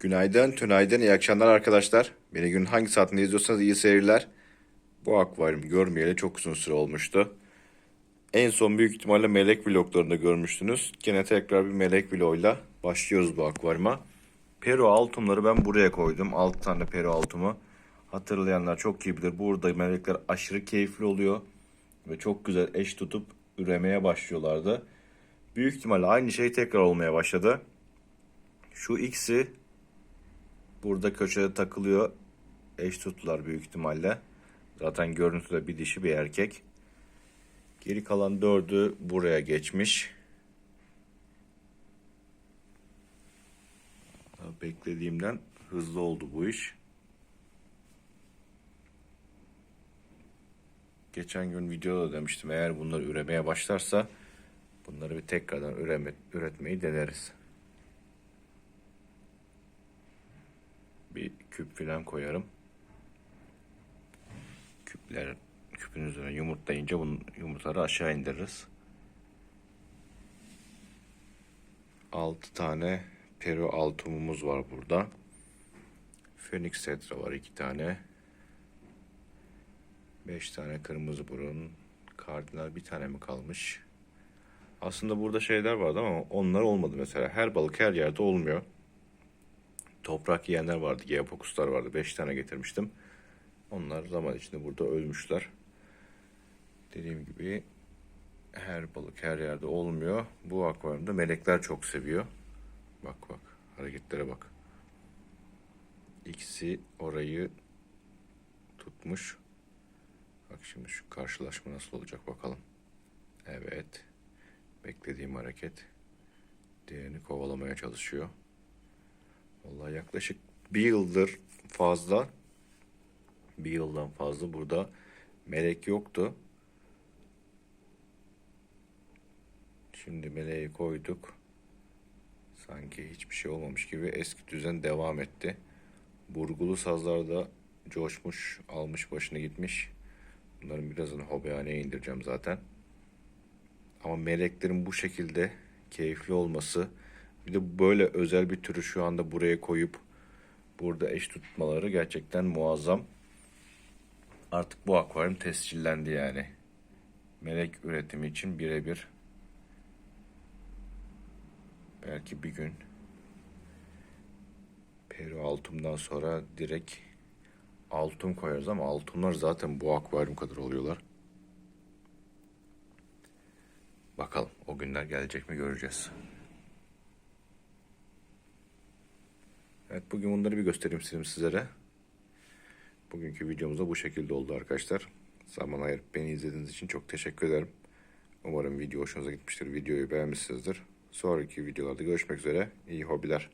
Günaydın, tünaydın, iyi akşamlar arkadaşlar. Beni günün hangi saatinde izliyorsanız iyi seyirler. Bu akvaryum görmeyeli çok uzun süre olmuştu. En son büyük ihtimalle melek vloglarında görmüştünüz. Gene tekrar bir melek vloguyla başlıyoruz bu akvaryuma. Peru altumları ben buraya koydum. 6 tane peru altumu. Hatırlayanlar çok iyi bilir. Burada melekler aşırı keyifli oluyor. Ve çok güzel eş tutup üremeye başlıyorlardı. Büyük ihtimalle aynı şey tekrar olmaya başladı. Şu ikisi burada köşede takılıyor. Eş tuttular büyük ihtimalle. Zaten görüntüde bir dişi bir erkek. Geri kalan dördü buraya geçmiş. Beklediğimden hızlı oldu bu iş. Geçen gün videoda demiştim eğer bunlar üremeye başlarsa bunları bir tekrardan üreme, üretmeyi deneriz. Bir küp filan koyarım. Küpler küpün üzerine yumurtlayınca bunun yumurtaları aşağı indiririz. 6 tane Peru altumumuz var burada. Phoenix tetra var 2 tane. 5 tane kırmızı burun. Kardinal bir tane mi kalmış? Aslında burada şeyler vardı ama onlar olmadı mesela. Her balık her yerde olmuyor. Toprak yiyenler vardı. Geopokuslar vardı. 5 tane getirmiştim. Onlar zaman içinde burada ölmüşler. Dediğim gibi her balık her yerde olmuyor. Bu akvaryumda melekler çok seviyor. Bak bak hareketlere bak. İkisi orayı tutmuş. Bak şimdi şu karşılaşma nasıl olacak bakalım. Evet. Beklediğim hareket. Diğerini kovalamaya çalışıyor. Vallahi yaklaşık bir yıldır fazla bir yıldan fazla burada melek yoktu. Şimdi meleği koyduk. Sanki hiçbir şey olmamış gibi eski düzen devam etti. Burgulu sazlar da coşmuş, almış başını gitmiş. Bunların birazını hobihaneye indireceğim zaten. Ama meleklerin bu şekilde keyifli olması, bir de böyle özel bir türü şu anda buraya koyup burada eş tutmaları gerçekten muazzam. Artık bu akvaryum tescillendi yani. Melek üretimi için birebir. Belki bir gün Peru altumdan sonra direkt altın koyarız ama altınlar zaten bu akvaryum kadar oluyorlar. Bakalım o günler gelecek mi göreceğiz. Evet bugün bunları bir göstereyim istedim sizlere. Bugünkü videomuz da bu şekilde oldu arkadaşlar. Zaman ayırıp beni izlediğiniz için çok teşekkür ederim. Umarım video hoşunuza gitmiştir. Videoyu beğenmişsinizdir. Sonraki videolarda görüşmek üzere. İyi hobiler.